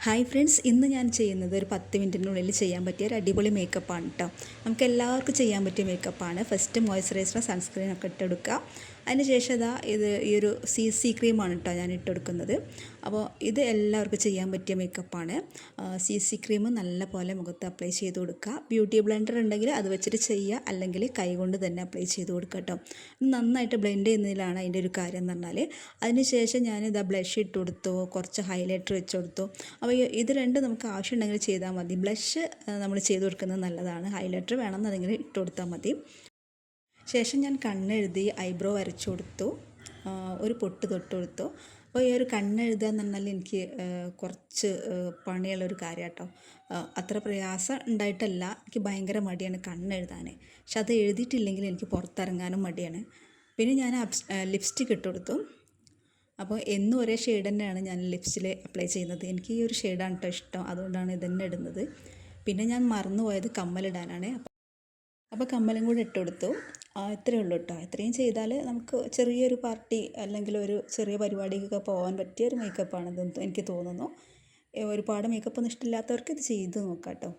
Hi friends ഇന്ന് ഞാൻ ചെയ്യുന്നത് ഒരു പത്ത് മിനിറ്റിനുള്ളിൽ ചെയ്യാൻ പറ്റിയ ഒരു അടിപൊളി മേക്കപ്പാണ് കേട്ടോ നമുക്ക് എല്ലാവർക്കും ചെയ്യാൻ പറ്റിയ മേക്കപ്പാണ് ഫസ്റ്റ് മോയ്സ്ചറൈസർ സൺസ്ക്രീൻ ഒക്കെ ഇട്ടെടുക്കുക അതിന് ശേഷം ഇതാ ഇത് ഈ ഒരു സി സി ക്രീമാണ് കേട്ടോ ഞാൻ ഇട്ടെടുക്കുന്നത്. അപ്പോൾ ഇത് എല്ലാവർക്കും ചെയ്യാൻ പറ്റിയ മേക്കപ്പാണ് സി സി ക്രീം നല്ല പോലെ മുഖത്ത് അപ്ലൈ ചെയ്ത് കൊടുക്കുക. ബ്യൂട്ടി ബ്ലെൻഡർ ഉണ്ടെങ്കിൽ അത് വെച്ചിട്ട് ചെയ്യുക. അല്ലെങ്കിൽ കൈ കൊണ്ട് തന്നെ അപ്ലൈ ചെയ്ത് കൊടുക്കുക കേട്ടോ. നന്നായിട്ട് ബ്ലെൻഡ് ചെയ്യുന്നതിലാണ് അതിന്റെ ഒരു കാര്യം എന്ന് പറഞ്ഞാൽ അതിനുശേഷം ഞാൻ ഇതാ ബ്ലഷ് ഇട്ട് കൊടുത്തു. കുറച്ച് ഹൈലൈറ്റർ വെച്ച് കൊടുത്തു. അപ്പോൾ ഇത് രണ്ടും നമുക്ക് ആവശ്യമുണ്ടെങ്കിൽ ചെയ്താൽ മതി. ബ്ലഷ് നമ്മൾ ചെയ്ത് കൊടുക്കുന്നത് നല്ലതാണ്. ഹൈലൈറ്റർ വേണമെന്നുണ്ടെങ്കിൽ ഇട്ട് കൊടുത്താൽ മതി. ശേഷം ഞാൻ കണ്ണെഴുതി ഐബ്രോ വരച്ചു കൊടുത്തു. ഒരു പൊട്ട് തൊട്ട് കൊടുത്തു. അപ്പോൾ ഈ ഒരു കണ്ണെഴുതുക എന്ന് പറഞ്ഞാൽ എനിക്ക് കുറച്ച് പണിയുള്ളൊരു കാര്യം കേട്ടോ അത്ര പ്രയാസം ഉണ്ടായിട്ടല്ല. എനിക്ക് ഭയങ്കര മടിയാണ് കണ്ണെഴുതാൻ പക്ഷെ അത് എഴുതിയിട്ടില്ലെങ്കിൽ എനിക്ക് പുറത്തിറങ്ങാനും മടിയാണ്. പിന്നെ ഞാൻ ലിപ്സ്റ്റിക് ഇട്ട് കൊടുത്തു. അപ്പോൾ എന്നും ഒരേ ഷെയ്ഡ് തന്നെയാണ് ഞാൻ ലിപ്സിൽ അപ്ലൈ ചെയ്യുന്നത്. എനിക്ക് ഈ ഒരു ഷെയ്ഡാണ് കേട്ടോ ഇഷ്ടം. അതുകൊണ്ടാണ് ഇതന്നെ ഇടുന്നത്. പിന്നെ ഞാൻ മറന്നു പോയത് കമ്മലിടാനാണ് അപ്പോൾ കമ്മലും കൂടെ ഇട്ട് കൊടുത്തു. ഇത്രയേ ഉള്ളൂ കേട്ടോ ഇത്രയും ചെയ്താൽ നമുക്ക് ചെറിയൊരു പാർട്ടി അല്ലെങ്കിൽ ഒരു ചെറിയ പരിപാടിക്കൊക്കെ പോകാൻ പറ്റിയ ഒരു മേക്കപ്പാണെന്ന് എനിക്ക് തോന്നുന്നു. ഒരുപാട് മേക്കപ്പൊന്നും ഇഷ്ടമില്ലാത്തവർക്ക് ഇത് ചെയ്ത് നോക്കാം കേട്ടോ